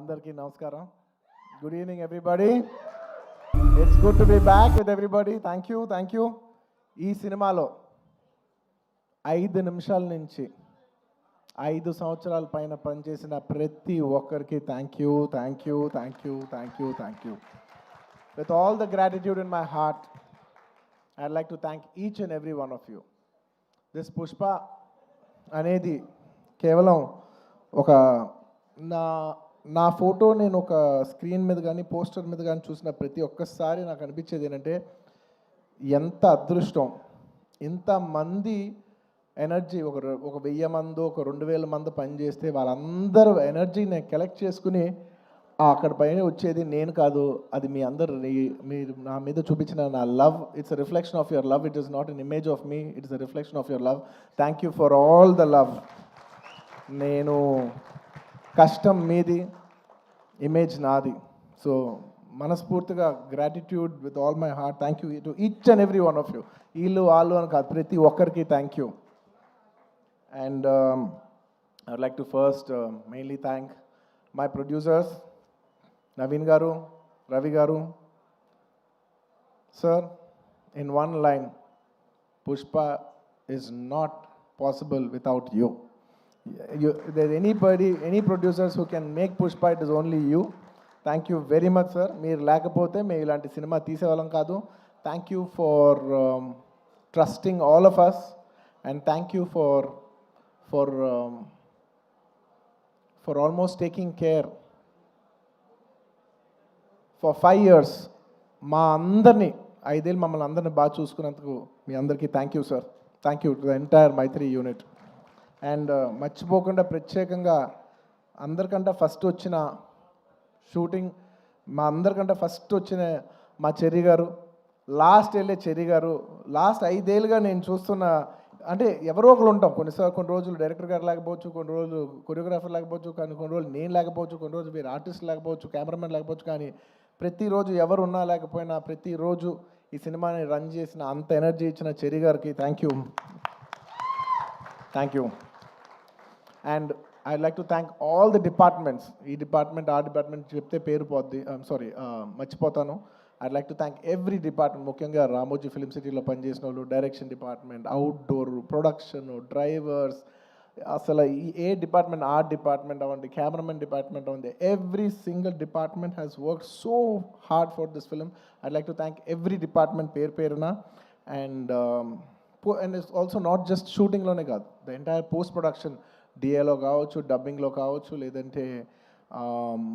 అందరికీ నమస్కారం. Good evening everybody it's good to be back with everybody thank you thank you ఈ సినిమాలో ఐదు నిమిషాల నుంచి ఐదు సంవత్సరాల పైన పనిచేసిన ప్రతి ఒక్కరికి thank you thank you thank you thank you thank you with all the gratitude in my heart I like to thank each and every one of you this Pushpa అనేది కేవలం ఒక నా నా ఫోటో నేను ఒక స్క్రీన్ మీద కానీ poster మీద కానీ చూసిన ప్రతి ఒక్కసారి నాకు అనిపించేది ఏంటంటే ఎంత అదృష్టం. ఇంతమంది ఎనర్జీ ఒక ఒక వెయ్యి మంది ఒక రెండు వేల మంది పనిచేస్తే వాళ్ళందరూ ఎనర్జీ నేను కలెక్ట్ చేసుకుని అక్కడ పైన వచ్చేది నేను కాదు అది మీ అందరు మీరు నా మీద చూపించిన నా love it's reflection of your love it is not an image of me it's a reflection of your love thank you for all the love నేను కష్టం మీది ఇమేజ్ నాది. సో మనస్ఫూర్తిగా gratitude with all my heart thank you to each and every one of you వీళ్ళు వాళ్ళు అని కాదు ప్రతి ఒక్కరికి thank you and I like to first mainly thank my producers Naveen గారు Ravi garu sir in one line Pushpa is not possible without you you there's anybody, any producers who can make Pushpa, it is only you. Thank you very much sir మీరు లేకపోతే మేము ఇలాంటి cinema తీసేవాళ్ళం కాదు. Thank you for trusting all of us and thank you for for for almost taking care for five years మా అందరినీ ఐదేళ్ళు మమ్మల్ని అందరిని బాగా చూసుకున్నందుకు మీ అందరికీ thank you sir thank you to the entire Mythri unit and uh, మర్చిపోకుండా ప్రత్యేకంగా అందరికంటే ఫస్ట్ వచ్చిన షూటింగ్ మా అందరికంటే ఫస్ట్ వచ్చిన మా చెరి గారు లాస్ట్ వెళ్ళే చెరి గారు లాస్ట్ ఐదేళ్ళుగా నేను చూస్తున్న అంటే ఎవరో ఒకరు ఉంటాం. కొన్నిసార్లు కొన్ని రోజులు డైరెక్టర్ గారు లేకపోవచ్చు కొన్ని రోజులు కొరియోగ్రాఫర్ లేకపోవచ్చు కానీ కొన్ని రోజులు నేను లేకపోవచ్చు కొన్ని రోజులు మీరు ఆర్టిస్ట్ లేకపోవచ్చు కెమెరామెన్ లేకపోవచ్చు కానీ ప్రతిరోజు ఎవరు ఉన్నా లేకపోయినా ప్రతిరోజు ఈ సినిమాని రన్ చేసిన అంత ఎనర్జీ ఇచ్చిన చెరి గారికి thank you. Thank you. And I like to thank all the departments ఈ డిపార్ట్మెంట్ ఆ డిపార్ట్మెంట్ చెప్తే పేరు పోద్ది. సారీ మర్చిపోతాను. I like to thank every department ముఖ్యంగా రామోజీ ఫిలిం సిటీలో పనిచేసిన వాళ్ళు direction department outdoor production drivers అసలు ఈ ఏ డిపార్ట్మెంట్ ఆర్ట్ డిపార్ట్మెంట్ అవ్వండి కెమెరామెన్ డిపార్ట్మెంట్ అవ్వండి every single department has work so hard for this film I like to thank every department పేరు పేరున. And and it's also not just షూటింగ్లోనే కాదు the entire post production డిఏలో కావచ్చు డబ్బింగ్లో కావచ్చు లేదంటే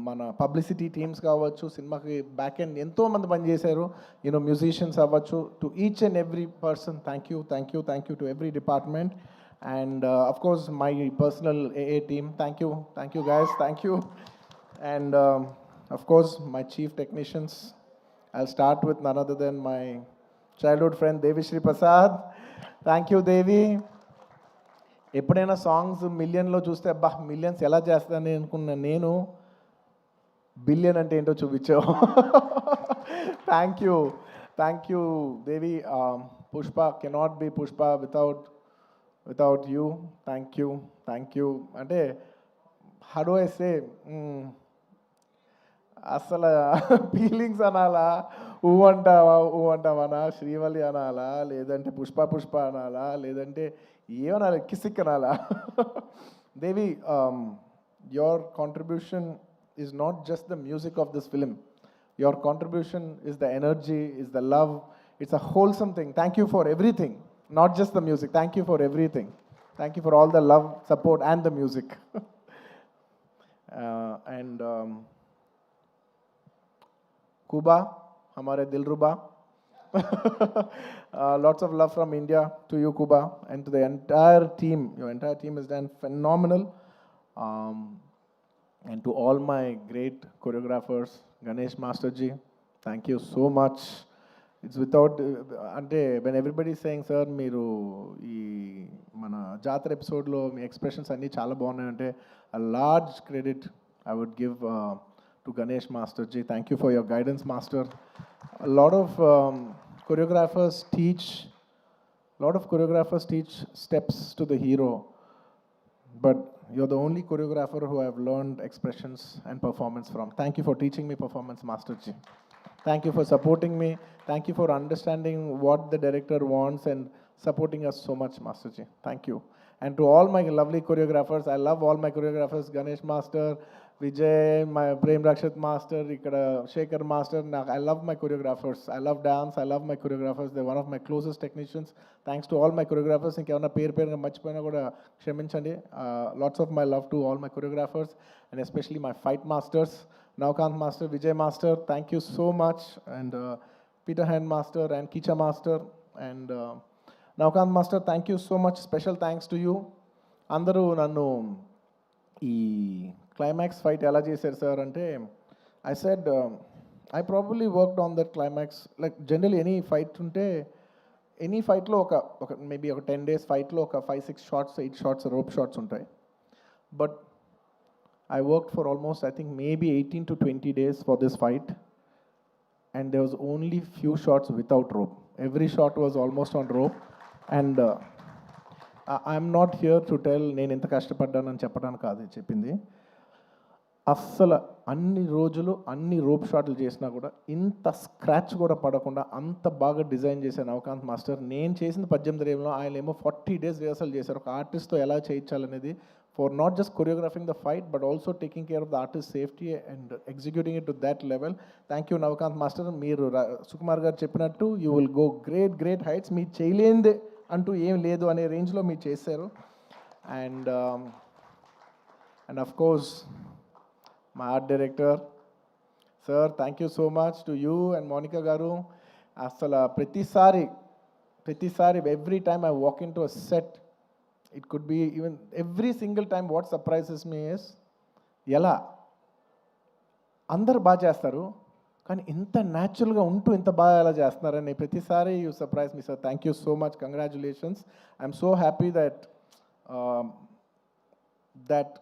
మన పబ్లిసిటీ టీమ్స్ కావచ్చు సినిమాకి బ్యాక్ ఎండ్ ఎంతో మంది పనిచేశారు యూనో మ్యూజిషియన్స్ అవ్వచ్చు. To each and every person thank you thank you thank you to every department and of course my personal AA team thank you thank you guys thank you and of course my chief technicians I start with none other than my childhood friend Devi Sri Prasad thank you Devi ఎప్పుడైనా songs మిలియన్లో చూస్తే అబ్బా millions ఎలా చేస్తానని అనుకున్న నేను billion అంటే ఏంటో చూపించావు thank you thank you Devi Pushpa cannot be Pushpa without without you thank you thank you అంటే హడో ఐసే hmm. అసలు ఫీలింగ్స్ అనాలా? ఊ అంటావా ఊ అంటావానా శ్రీవల్లి అనాలా? లేదంటే పుష్ప పుష్ప అనాలా? లేదంటే ఏమనాలి? కిసిక్ అనాలా? Devi your contribution is not just the music of this film your contribution is the energy is the love it's a wholesome thing thank you for everything not just the music thank you for everything thank you for all the love support and the music and కుబా हमारे दिलरुबा. uh, lots of love from India to you, Kuba, and to the entire team. Your entire team has done phenomenal. Um, and to all my great choreographers, Ganesh Masterji, thank you so much. It's without, అంటే when everybody is saying, sir మీరు ఈ మన జాతర ఎపిసోడ్లో మీ expressions అన్నీ చాలా బాగున్నాయి అంటే a large credit I would give uh, to Ganesh Masterji. Thank you for your guidance, Master. A lot of um, choreographers teach, a lot of choreographers teach steps to the hero, but you're the only choreographer who I've learned expressions and performance from. Thank you for teaching me performance, Master Ji. Thank you for supporting me. Thank you for understanding what the director wants and supporting us so much, Master Ji. Thank you. And to all my lovely choreographers, I love all my choreographers, Ganesh Master, Vijay my Prem Rakshith master ఇక్కడ Sekhar master నాకు I love my choreographers I love dance I love my choreographers they one of my closest technicians thanks to all my choreographers ఇంకేమైనా పేరు పేరుగా మర్చిపోయినా కూడా క్షమించండి. Lots of my love to all my choreographers and especially my fight masters Navakanth master Vijay master thank you so much and Peter Hein master and Kicha master and Navakanth master thank you so much special thanks to you అందరూ నన్ను ఈ climax fight ఎలా చేశారు sir అంటే I said I probably worked on that climax like general any fight ఉంటే any ఫైట్లో ఒక ఒక మేబీ ఒక టెన్ డేస్ ఫైట్లో ఒక five six shots eight shots rope shots ఉంటాయి. But I work for almost I think maybe eighteen to twenty days for this fight and they was only few shots without rope every shot was almost on rope and I'm not here to tell నేను ఎంత కష్టపడ్డానని చెప్పడానికి కాదు చెప్పింది. అస్సలు అన్ని రోజులు అన్ని rope షాట్లు చేసినా కూడా ఇంత స్క్రాచ్ కూడా పడకుండా అంత బాగా డిజైన్ చేశాను నవకాంత్ మాస్టర్. నేను చేసిన పద్దెనిమిది రేపులో ఆయన ఏమో ఫార్టీ డేస్ రిహర్సల్ చేశారు. ఒక ఆర్టిస్ట్తో ఎలా చేయించాలనేది for not just choreographing the fight but also taking care of the artist safety and executing it to that level thank you Navakanth master. మీరు సుకుమార్ గారు చెప్పినట్టు you will go great great heights మీరు చేయలేనిదే అంటూ ఏం లేదు అనే రేంజ్లో మీరు చేశారు. అండ్ అండ్ అఫ్ కోర్స్ మా art director sir thank you so much to you and Monika garu అసలు ప్రతిసారి ప్రతిసారి every time I walk in to a set it could be even every single time what surprises me is ఎలా? అందరు బాగా చేస్తారు కానీ ఇంత న్యాచురల్గా ఉంటూ ఇంత బాగా ఎలా చేస్తున్నారని ప్రతిసారి you surprise me sir thank you so much congratulations I'm so happy that that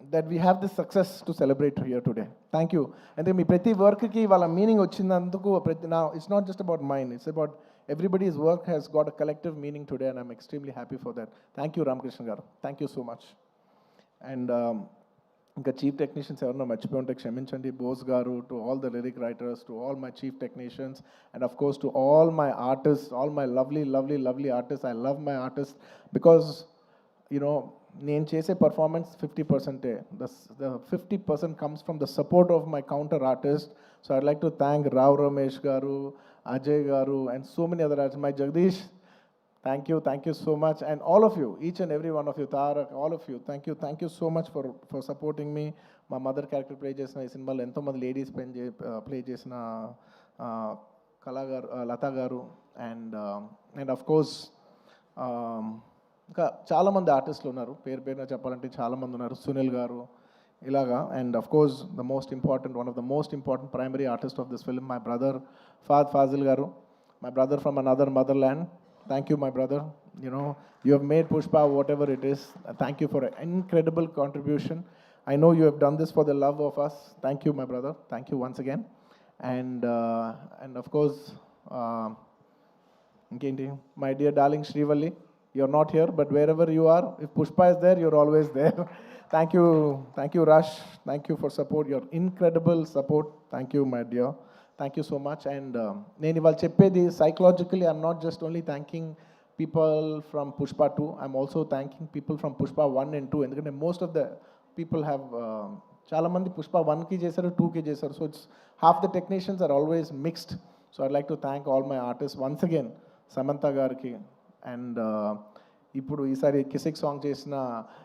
that we have this success to celebrate here today thank you అంటే మీ ప్రతి వర్క్కి వాళ్ళ మీనింగ్ వచ్చినందుకు ప్రతి నా it's not just about mind it's about everybody's work has got a collective meaning today and I'm extremely happy for that thank you Ramakrishna garu. Thank you so much and ఇంకా chief technicians ఎవరన్నా మర్చిపోయి ఉంటే క్షమించండి. Bose garu to all the lyric writers to all my chief technicians and of course to all my artist all my lovely lovely lovely artist I love my artist because you know నేను చేసే performance fifty పర్సెంటే the the fifty percent comes from the support of my counter artist so I'd like to thank Rao Ramesh garu Ajay garu and so many other artist my Jagadeesh thank you thank you so much and all of you each and every one of you Tarak all of you thank you thank you so much for for supporting me మా mother character play చేసిన ఈ సినిమాలో ఎంతోమంది ladies పెన్ చే play చేసిన కళా గారు లతా గారు. అండ్ అండ్ అఫ్ కోర్స్ ఇంకా చాలామంది ఆర్టిస్టులు ఉన్నారు. పేరు పేరున చెప్పాలంటే చాలామంది ఉన్నారు. సునీల్ గారు ఇలాగా. And of course the most important one of the most important primary artist of this film my brother Fahadh Faasil garu. My brother from another mother land thank you my brother you know you have made Pushpa what it is thank you for incredible contribution I know you have done this for the love of us thank you my brother thank you once again and and of course ఇంకేంటి? My dear darling Srivalli Srivalli you're not here but where you are if Pushpa is there you're always there thank you thank you Rash thank you for support your incredible support thank you my thank you so much and నేను ఇవాళ చెప్పేది psychologically I'm not just only thanking people from Pushpa two I'm also thanking people from Pushpa one and two ఎందుకంటే most of the people have చాలామంది పుష్ప వన్కి చేశారు టూకి చేశారు. So it's half the technicians are always mixed so I like to thank all my artist once again Samantha గారికి and ఇప్పుడు ఈసారి Kissik song చేసిన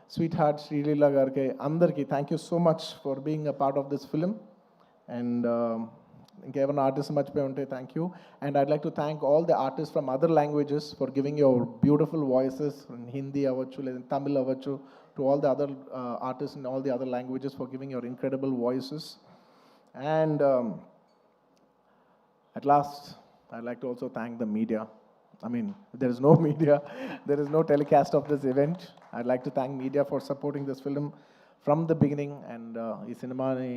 స్వీట్ హార్ట్ శ్రీలీల గారికి అందరికీ thank you so much for being a part of this film and ఇంకేమైనా artist మర్చిపోయి ఉంటే thank you and I'd like to thank all the artist from other languages for giving your beautiful voices Hindi అవ్వచ్చు లేదా తమిళ్ అవ్వచ్చు to all the other artist in all the other languages for giving your incredible voices and at last I'd like to also thank the media I mean, there is no media, there is no telecast of this event. I'd like to thank media for supporting this film from the beginning and uh, ఈ సినిమాని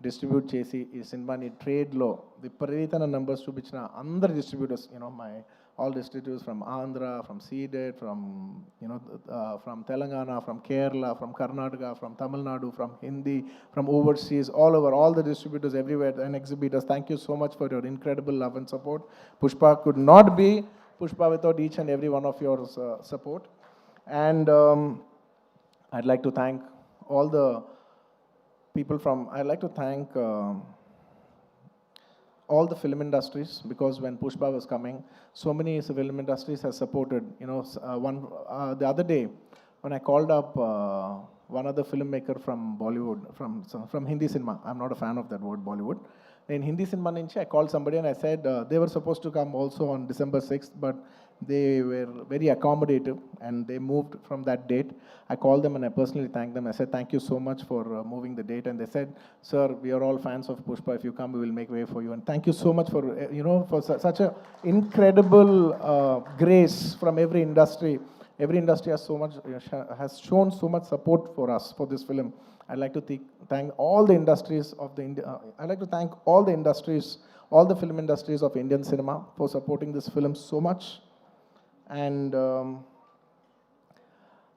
distribute చేసి ఈ సినిమాని ట్రేడ్లో విపరీతమైన numbers చూపించిన అందరు distributors you know my all distributors from Andhra, from CDED, from you know, uh, from Telangana, from Kerala, from Karnataka, from Tamil Nadu, from Hindi, from overseas, all over, all the distributors everywhere and exhibitors. Thank you so much for your incredible love and support. Pushpa could not be Pushpa without each and every one of your uh, support. And um, I'd like to thank all the people from, I'd like to thank. um all the film industries because when Pushpa was coming, so many film industries have supported. You know, uh, one uh, the other day when I called up uh, one other filmmaker from Bollywood, from from Hindi cinema. I'm not a fan of that word Bollywood. In Hindi cinema, I called somebody and I said uh, they were supposed to come also on December 6th, but they were very accommodative and they moved from that date. I called them and I personally thanked them. I said, Thank you so much for uh, moving the date. And they said, Sir, we are all fans of Pushpa. If you come, we will make way for you. And thank you so much for, uh, you know, for su- such an incredible uh, grace from every industry. Every industry has so much, uh, has shown so much support for us for this film. I'd like to th- thank all the industries of the India. Uh, I'd like to thank all the industries, all the film industries of Indian cinema for supporting this film so much. And um,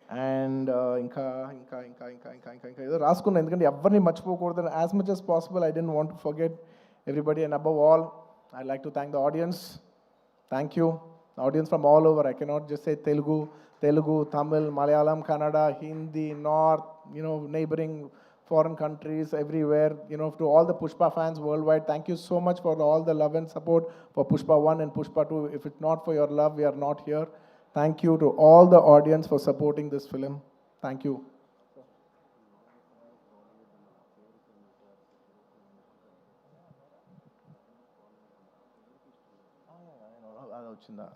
and ఇంకా ఇంకా ఇంకా ఇంకా ఇంకా ఇంకా ఇంకా ఏదో రాసుకున్నా ఎందుకంటే ఎవరిని మర్చిపోకూడదు as much as possible I don't want to forget everybody and above all I like to thank the audience thank you audience from all over I cannot just say Telugu Telugu Tamil Malayalam Kannada Hindi north you know, neighboring foreign countries, everywhere, you know, to all the Pushpa fans worldwide. Thank you so much for all the love and support for Pushpa 1 and Pushpa 2. If it's not for your love, we are not here. Thank you to all the audience for supporting this film. Thank you.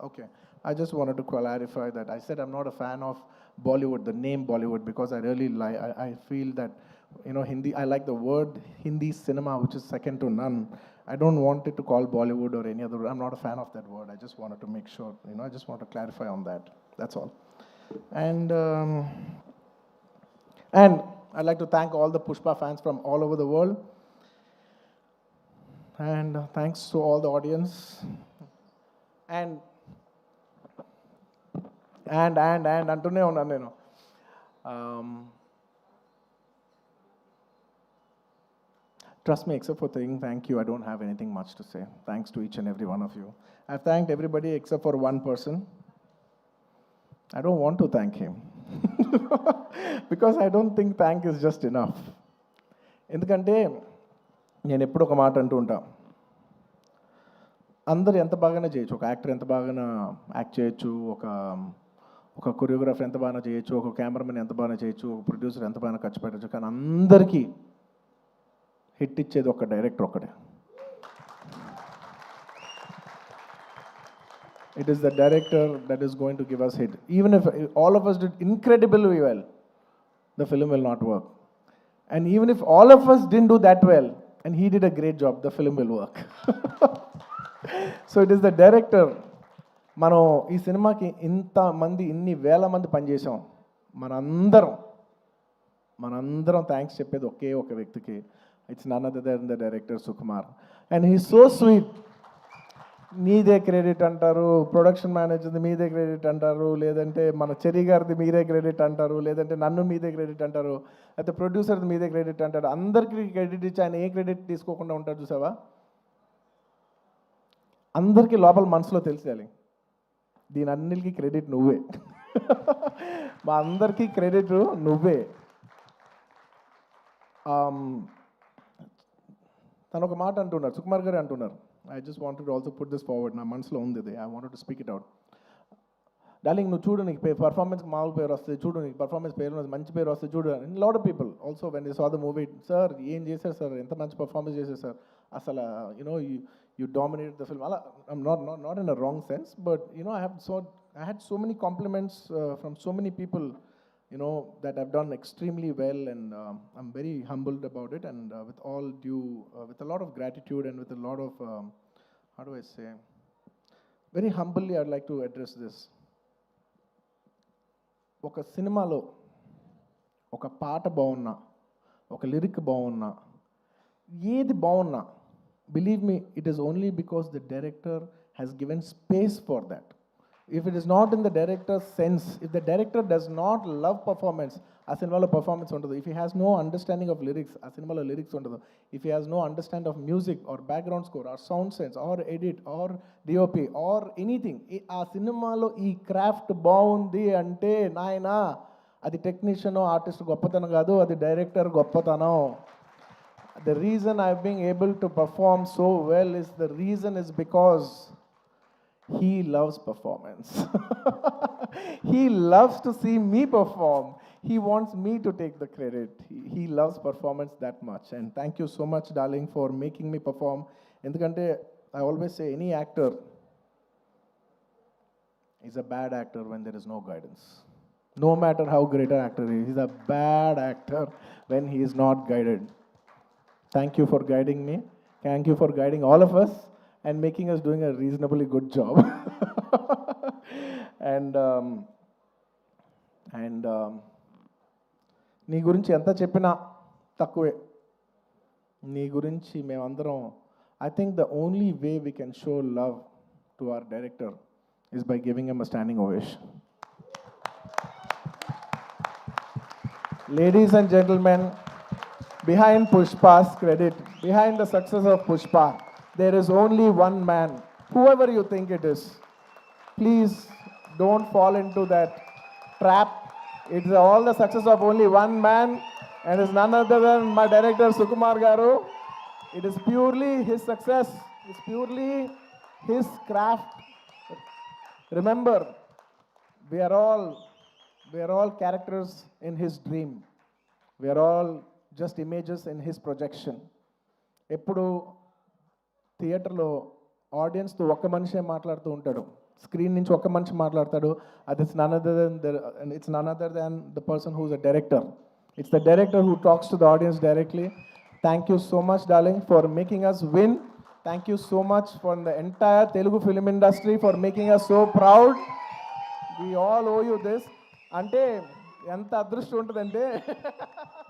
Okay. I just wanted to clarify that. I said I'm not a fan of Bollywood, the name Bollywood, because I really like, I, I feel that, you know, Hindi, I like the word Hindi cinema, which is second to none. I don't want it to call Bollywood or any other, I'm not a fan of that word. I just wanted to make sure, you know, I just want to clarify on that. That's all. And, um, and I'd like to thank all the Pushpa fans from all over the world. And uh, thanks to all the audience. and and and and అంటూనే ఉన్నాను నేను Um, trust me except for saying thank you i don't have anything much to say thanks to each and every one of you i've thanked everybody except for one person i don't want to thank him because i don't think thank is just enough ఎందుకంటే నేను ఎప్పుడు ఒక మాట అంటూ ఉంటా అందరు ఎంత బాగానే చేయొచ్చు. ఒక యాక్టర్ ఎంత బాగానే యాక్ట్ చేయొచ్చు. ఒక ఒక కొరియోగ్రాఫర్ ఎంత బాగానే చేయొచ్చు. ఒక కెమెరామెన్ ఎంత బాగానే చేయొచ్చు. ఒక ప్రొడ్యూసర్ ఎంత బాగానే ఖర్చు పెట్టచ్చు. కానీ అందరికీ హిట్ ఇచ్చేది ఒక డైరెక్టర్ ఒకటే it is the director that is going to give us hit even if all of us did incredible we well the film will not work and even if all of us didn't do that well and he did a great job the film will work so it is the director మనం ఈ సినిమాకి ఇంత మంది ఇన్ని వేల మంది పనిచేసాం మనందరం మనందరం థ్యాంక్స్ చెప్పేది ఒకే ఒక వ్యక్తికి. It's none other than the director Sukumar. And he so sweet మీదే క్రెడిట్ అంటారు ప్రొడక్షన్ మేనేజర్ది మీదే క్రెడిట్ అంటారు లేదంటే మన చెరి గారిది మీరే క్రెడిట్ అంటారు లేదంటే నన్ను మీదే క్రెడిట్ అంటారు అయితే ప్రొడ్యూసర్ది మీదే క్రెడిట్ అంటారు. అందరికీ క్రెడిట్ ఇచ్చి ఆయన ఏ క్రెడిట్ తీసుకోకుండా ఉంటారు చూసావా? అందరికీ లోపల మనసులో తెలిసేయాలి. దీని అన్నిటికీ క్రెడిట్ నువ్వే. మా అందరికీ క్రెడిట్ నువ్వే. తను ఒక మాట అంటున్నారు. సుకుమార్ గారు అంటున్నారు. I just wanted also put this forward నా మనసులో ఉంది ఇది. I wanted to speak it out darling నువ్వు చూడు నీకు పర్ఫార్మెన్స్ మామూలు పేరు వస్తుంది. చూడు నీకు పర్ఫార్మెన్స్ పేరు మంచి పేరు వస్తుంది. చూడు. Lot of people also when they saw the movie sir ఏం చేశారు సార్ ఎంత మంచి పర్ఫార్మెన్స్ చేశారు సార్ అసలు you know You you dominate the film అలా I'm not not not in a wrong sense but you know I have so I had so many compliments from so many people you know that I've done extremely well, and um, I'm very humbled about it. And uh, with all due, uh, with a lot of gratitude and with a lot of, um, how do I say, very humbly, I'd like to address this. ఒక సినిమాలో ఒక పాట బాగున్నా ఒక lyric బాగున్నా ఏది బాగున్నా believe me it is only because the director has given space for that. If it is not in the director's sense, if the director does not love performance, ఆ సినిమాలో పర్ఫార్మెన్స్ ఉండదు. If he has no understanding of lyrics ఆ సినిమాలో lyrics ఉండదు. If he has no understand of music or background score or sound sense or edit or DOP or anything ఆ సినిమాలో ఈ craft బాగుంది అంటే నాయనా అది టెక్నీషియన్ ఆర్టిస్ట్ గొప్పతనం కాదు అది డైరెక్టర్ గొప్పతనం. the reason I've been able to perform so well is the reason is because he loves performance. he loves to see me perform. He wants me to take the credit. He, he loves performance that much. And thank you so much, darling, for making me perform. In the country, I always say any actor is a bad actor when there is no guidance. No matter how great an actor he is, he's a bad actor when he is not guided. Thank you for guiding me thank you for guiding all of us and making us doing a reasonably good job and and నీ గురించి ఎంత చెప్పినా తక్కువే నీ గురించి మేమందరం I think the only way we can show love to our director is by giving him a standing ovation ladies and gentlemen, behind Pushpa's credit, behind the success of Pushpa, there is only one man, whoever you think it is. Please don't fall into that trap. It's all the success of only one man, and it's none other than my director Sukumar Garu. It is purely his success, it's purely his craft. Remember, we are all we are all characters in his dream. We are all just images in his projection ఎప్పుడు థియేటర్లో ఆడియన్స్తో ఒక్క మనిషే మాట్లాడుతూ ఉంటాడు. Screen నుంచి ఒక్క మనిషి మాట్లాడతాడు. అది it's none other then it's none other than the person who's a director. It's the director who talks to the audience directly. Thank you so much darling for making us win thank you so much for the entire Telugu film industry for making us so proud we all owe you this అంటే ఎంత అదృష్టం ఉంటుందంటే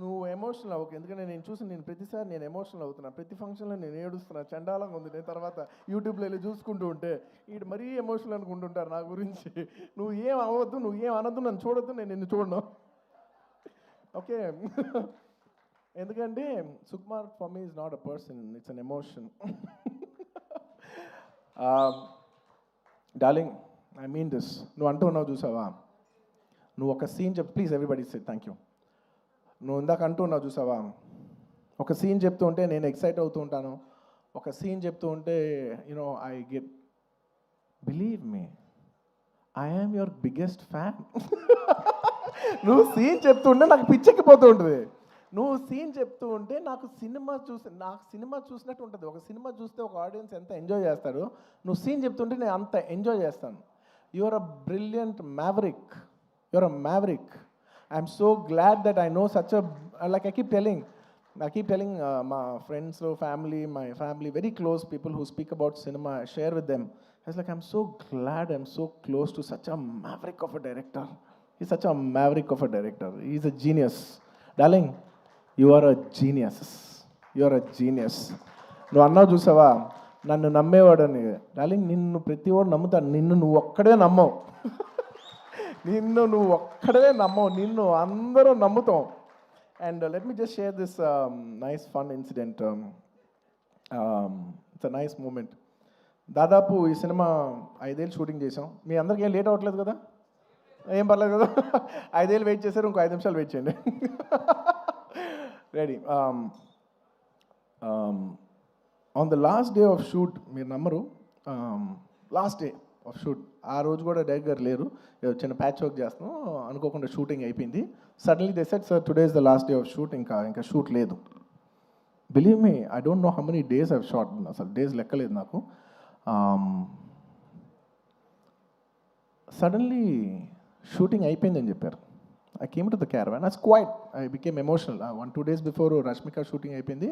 నువ్వు emotional అవ్వకు. ఎందుకంటే నేను చూసి నేను ప్రతిసారి నేను ఎమోషనల్ అవుతున్నా. ప్రతి ఫంక్షన్లో నేను ఏడుస్తున్నా. చండాలంగా ఉంది. నేను తర్వాత యూట్యూబ్లో వెళ్ళి చూసుకుంటూ ఉంటే వీడు మరీ ఎమోషనల్ అనుకుంటుంటారు నా గురించి. నువ్వు ఏం అవ్వద్దు నువ్వు ఏం అనద్దు నన్ను చూడొద్దు నేను నిన్ను చూడను. ఓకే. ఎందుకంటే Sukumar for me is not a person it's an emotion darling I mean this నువ్వు అంటూ ఉన్నావు చూసావా? నువ్వు ఒక సీన్ చెప్ please everybody set thank you నువ్వు ఇందాక అంటూ ఉన్నావు చూసావా? ఒక సీన్ చెప్తూ ఉంటే నేను ఎక్సైట్ అవుతూ ఉంటాను. ఒక సీన్ చెప్తూ ఉంటే you know I get believe me I your biggest fan నువ్వు సీన్ చెప్తుంటే నాకు పిచ్చెక్కిపోతూ ఉంటుంది. నువ్వు సీన్ చెప్తూ ఉంటే నాకు సినిమా చూసి నాకు సినిమా చూసినట్టు ఉంటుంది. ఒక సినిమా చూస్తే ఒక ఆడియన్స్ ఎంత ఎంజాయ్ చేస్తారు నువ్వు సీన్ చెప్తుంటే నేను అంత ఎంజాయ్ చేస్తాను. Your a brilliant maverick your a maverick I'm so glad that I know such a like I keep telling I keep telling మా friends family my family very close people who speak about cinema share with them eyes like I'm so glad I'm so close to such a maverick of a director ఈ such a maverick of a director is a genius darling you are a genius you are a genius నువ్వు అన్నావు చూసావా? నన్ను నమ్మేవాడు అని darling నిన్ను ప్రతి వాడు నమ్ముతాడు. నిన్ను నువ్వు ఒక్కడే నమ్మవు. నిన్ను నువ్వు ఒక్కడే నమ్మవు నిన్ను అందరూ నమ్ముతాం. And let me just share this nice fun incident it's a nice moment దాదాపు ఈ సినిమా ఐదేళ్ళు షూటింగ్ చేసాం మీ అందరికీ ఏం లేట్ అవ్వట్లేదు కదా? ఏం పర్లేదు కదా? ఐదేళ్ళు వెయిట్ చేశారు ఇంకో ఐదు నిమిషాలు వెయిట్ చేయండి. Ready on the last day of shoot మీరు నమ్మరు లాస్ట్ డే ఆఫ్ షూట్ ఆ రోజు కూడా డైరెక్ట్ గారు లేరు చిన్న ప్యాచ్ వర్క్ చేస్తున్నాం. అనుకోకుండా షూటింగ్ అయిపోయింది. Suddenly they set sir today is the last day of shoot ఇంకా ఇంకా షూట్ లేదు. Believe me I don't know how many days I've shot అసలు డేస్ లెక్కలేదు నాకు. Um, సడన్లీ షూటింగ్ అయిపోయిందని చెప్పారు. I came to the caravan as quiet I became emotional one two days before Rashmika shooting అయిపోయింది.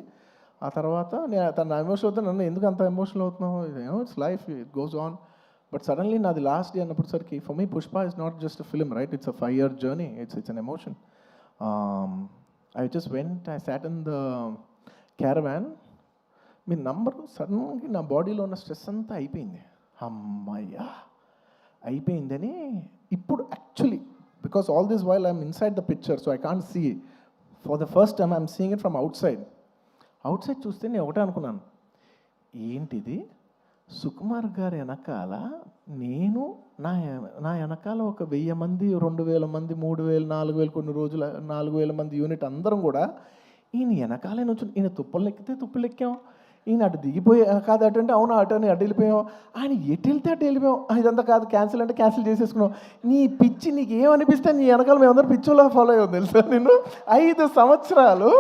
ఆ తర్వాత నేను తన ఎమోషన్ అవుతాను నన్ను ఎందుకు అంత ఎమోషనల్ అవుతున్నావు? You know it's life it goes on but suddenly నాది last day అన్నప్పటిసరికి for me Pushpa is not just film right it's a five year journey it's it's an emotion I just went I sat in the caravan me number సడన్గా నా బాడీలో ఉన్న stress అంతా అయిపోయింది అమ్మయ్యా అయిపోయిందని ఇప్పుడు actually because all this while I'm inside the picture so I can't see for the first time I'm seeing it from outside outside చూస్తే నేను ఒకటే అనుకున్నాను. ఏంటిది? సుకుమార్ గారి వెనకాల నేను నా నా వెనకాల ఒక వెయ్యి మంది రెండు వేల మంది మూడు వేలు నాలుగు వేలు కొన్ని రోజుల నాలుగు వేల మంది యూనిట్ అందరం కూడా ఈయన వెనకాలే నుంచి ఈయన తుప్పలు ఎక్కితే తుప్పలు ఎక్కాం. ఈయన అటు దిగిపోయి కాదు అటు అంటే అవును అటు అని అటు వెళ్ళిపోయాం. ఆయన ఎటు వెళ్తే అటు వెళ్ళిపోయాం. ఇదంతా కాదు క్యాన్సిల్ అంటే క్యాన్సిల్ చేసేసుకున్నాం. నీ పిచ్చి నీకు ఏమనిపిస్తే నీ వెనకాల మేమందరం పిచ్చోలా ఫాలో అయ్యాం తెలుసా నేను ఐదు సంవత్సరాలు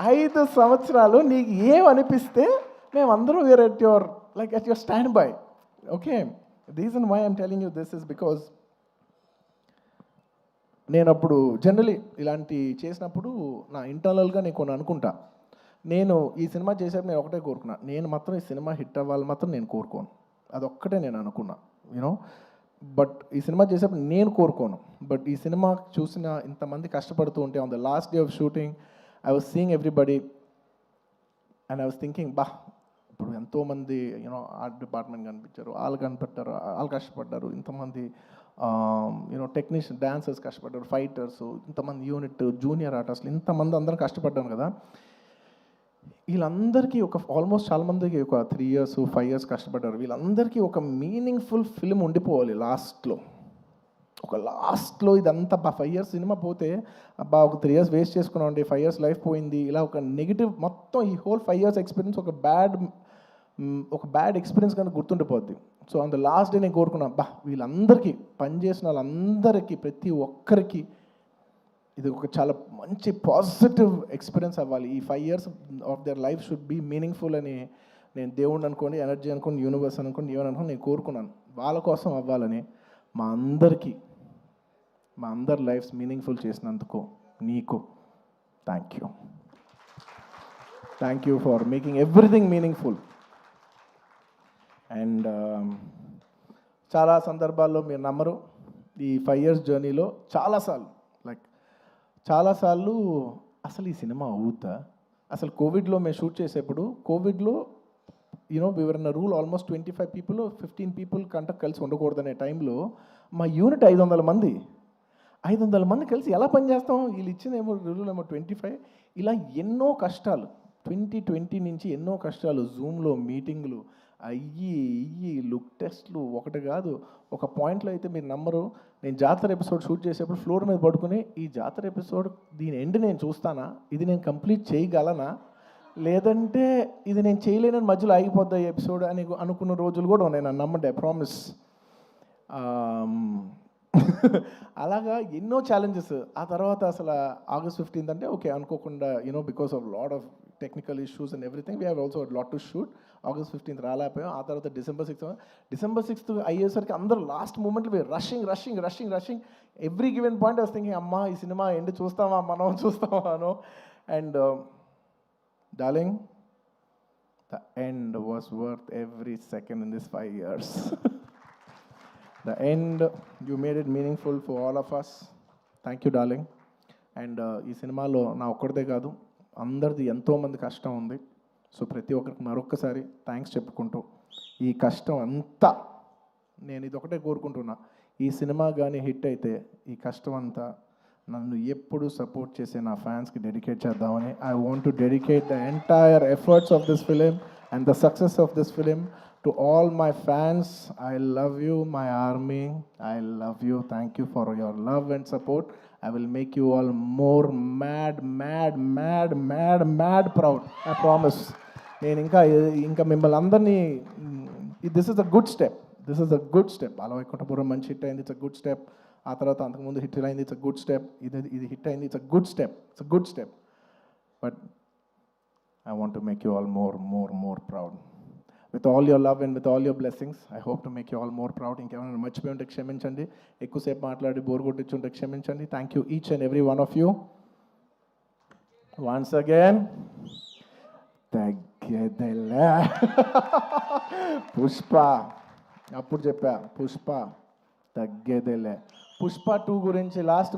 ఐదు సంవత్సరాలు నీకు ఏమనిపిస్తే మేమందరం వేరే at your like at your stand by okay reason why I'm telling you this is because నేను అప్పుడు జనరలీ ఇలాంటి చేసినప్పుడు నా ఇంటర్నల్గా నేను కొన్ని అనుకుంటా. నేను ఈ సినిమా చేసేప్పుడు నేను ఒకటే కోరుకున్నా. నేను మాత్రం ఈ సినిమా హిట్ అవ్వాలి మాత్రం నేను కోరుకోను. అదొక్కటే నేను అనుకున్నా యూనో బట్ ఈ సినిమా చేసేప్పుడు నేను కోరుకోను. బట్ ఈ సినిమా చూసిన ఇంతమంది కష్టపడుతూ ఉంటే on the last day of shooting I was seeing everybody and I was thinking బా ఇప్పుడు ఎంతోమంది యూనో ఆర్ట్ డిపార్ట్మెంట్ కనిపించారు వాళ్ళు కనిపెట్టారు వాళ్ళు కష్టపడ్డారు ఇంతమంది యూనో టెక్నీషియన్ డాన్సర్స్ కష్టపడ్డారు ఫైటర్స్ ఇంతమంది యూనిట్ జూనియర్ ఆర్టిస్టులు ఇంతమంది అందరం కష్టపడ్డాను కదా. వీళ్ళందరికీ ఒక ఆల్మోస్ట్ చాలామందికి ఒక త్రీ ఇయర్స్ ఫైవ్ ఇయర్స్ కష్టపడ్డారు. వీళ్ళందరికీ ఒక మీనింగ్ఫుల్ ఫిల్మ్ ఉండిపోవాలి లాస్ట్లో ఒక లాస్ట్లో ఇదంతా బా ఫైవ్ ఇయర్స్ సినిమా పోతే అబ్బా ఒక త్రీ ఇయర్స్ వేస్ట్ చేసుకున్నాం అండి ఫైవ్ ఇయర్స్ లైఫ్ పోయింది ఇలా ఒక నెగిటివ్ మొత్తం ఈ హోల్ ఫైవ్ ఇయర్స్ ఎక్స్పీరియన్స్ ఒక బ్యాడ్ ఒక బ్యాడ్ ఎక్స్పీరియన్స్ కనుక గుర్తుండిపోద్ది. సో అంత లాస్ట్ డే నేను కోరుకున్నా బా వీళ్ళందరికీ పనిచేసిన వాళ్ళందరికీ ప్రతి ఒక్కరికి ఇది ఒక చాలా మంచి పాజిటివ్ ఎక్స్పీరియన్స్ అవ్వాలి. ఈ five years of their life should be meaningful అని నేను దేవుడిని అనుకోండి ఎనర్జీ అనుకోండి యూనివర్స్ అనుకోండి ఏమని అనుకోండి నేను కోరుకున్నాను. వాళ్ళ కోసం అవ్వాలని మా అందరికీ మా అందరి లైఫ్స్ మీనింగ్ఫుల్ చేసినందుకు నీకు thank you thank you for making everything meaningful and um, చాలా సందర్భాల్లో మీరు నమ్మరు. ఈ ఫైవ్ ఇయర్స్ జర్నీలో చాలాసార్లు లైక్ చాలాసార్లు అసలు ఈ సినిమా అవుతా అసలు కోవిడ్లో మేము షూట్ చేసేప్పుడు కోవిడ్లో యూనో వివరణ rule almost twenty five people fifteen people కంట కలిసి ఉండకూడదనే టైంలో మా యూనిట్ ఐదు వందల మంది ఐదు వందల మంది కలిసి ఎలా పనిచేస్తాం వీళ్ళు ఇచ్చిన ఏమో రూల్ ఏమో ట్వంటీ ఫైవ్ ఇలా ఎన్నో కష్టాలు ట్వంటీ ట్వంటీ నుంచి ఎన్నో కష్టాలు జూమ్లో మీటింగ్లు అయ్యి ఇయ్యి లుక్ టెస్ట్లు ఒకటి కాదు. ఒక పాయింట్లో అయితే మీరు నమ్మరు. నేను జాతర ఎపిసోడ్ షూట్ చేసేప్పుడు ఫ్లోర్ మీద పడుకుని ఈ జాతర ఎపిసోడ్ దీని ఎండ్ నేను చూస్తానా? ఇది నేను కంప్లీట్ చేయగలనా? లేదంటే ఇది నేను చేయలేనని మధ్యలో ఆగిపోద్దా ఈ ఎపిసోడ్ అని అనుకున్న రోజులు కూడా ఉన్నాయి. నన్ను నమ్మండి ఐ ప్రామిస్ అలాగా ఎన్నో ఛాలెంజెస్ ఆ తర్వాత అసలు ఆగస్ట్ ఫిఫ్టీన్త్ అంటే ఓకే అనుకోకుండా you know because of lot of technical issues and everything we have also lot to shoot August fifteenth రాలేకపోయాం. ఆ తర్వాత డిసెంబర్ సిక్స్త్ డిసెంబర్ సిక్స్త్ అయ్యేసరికి అందరూ లాస్ట్ మూమెంట్లో rushing rushing rushing rushing every given point was thinking అమ్మా ఈ cinema end చూస్తామా మనం చూస్తామా and darling the end was worth every second in this five years the end you made it meaningful for all of us thank you darling and ఈ సినిమాలో నా ఒక్కడిదే కాదు అందరిది ఎంతోమంది కష్టం ఉంది. సో ప్రతి ఒక్కరికి మరొక్కసారి థ్యాంక్స్ చెప్పుకుంటూ ఈ కష్టం అంతా నేను ఇది ఒకటే కోరుకుంటున్నా. ఈ సినిమా కానీ హిట్ అయితే ఈ కష్టం అంతా నన్ను ఎప్పుడు సపోర్ట్ చేసే నా ఫ్యాన్స్కి డెడికేట్ చేద్దామని I want to dedicate the entire efforts of this film and the success of this film to all my fans I love you my army I love you thank you for your love and support I will make you all more mad mad mad mad mad proud I promise నేను ఇంకా ఇంకా మిమ్మల్ని అందరినీ this is a good step this is a good step Alavaikunthapuram మంచి hit అయింది. It's a good step ఆ తర్వాత అంతకుముందు హిట్ అయింది. ఇట్స్ అ గుడ్ స్టెప్ ఇది ఇది హిట్ అయింది. It's a good step it's a good step but I want to make you all more more more proud with all your love and with all your blessings I hope to make you all more proud ఇంకేమైనా మర్చిపోయి ఉంటే క్షమించండి. ఎక్కువసేపు మాట్లాడి bore కొట్టించుంటే క్షమించండి. Thank you each and every one of you once again తగ్గేదలే. Pushpa. అప్పుడు చెప్పా పుష్ప తగ్గేదేలే. పుష్ప టూ గురించి లాస్ట్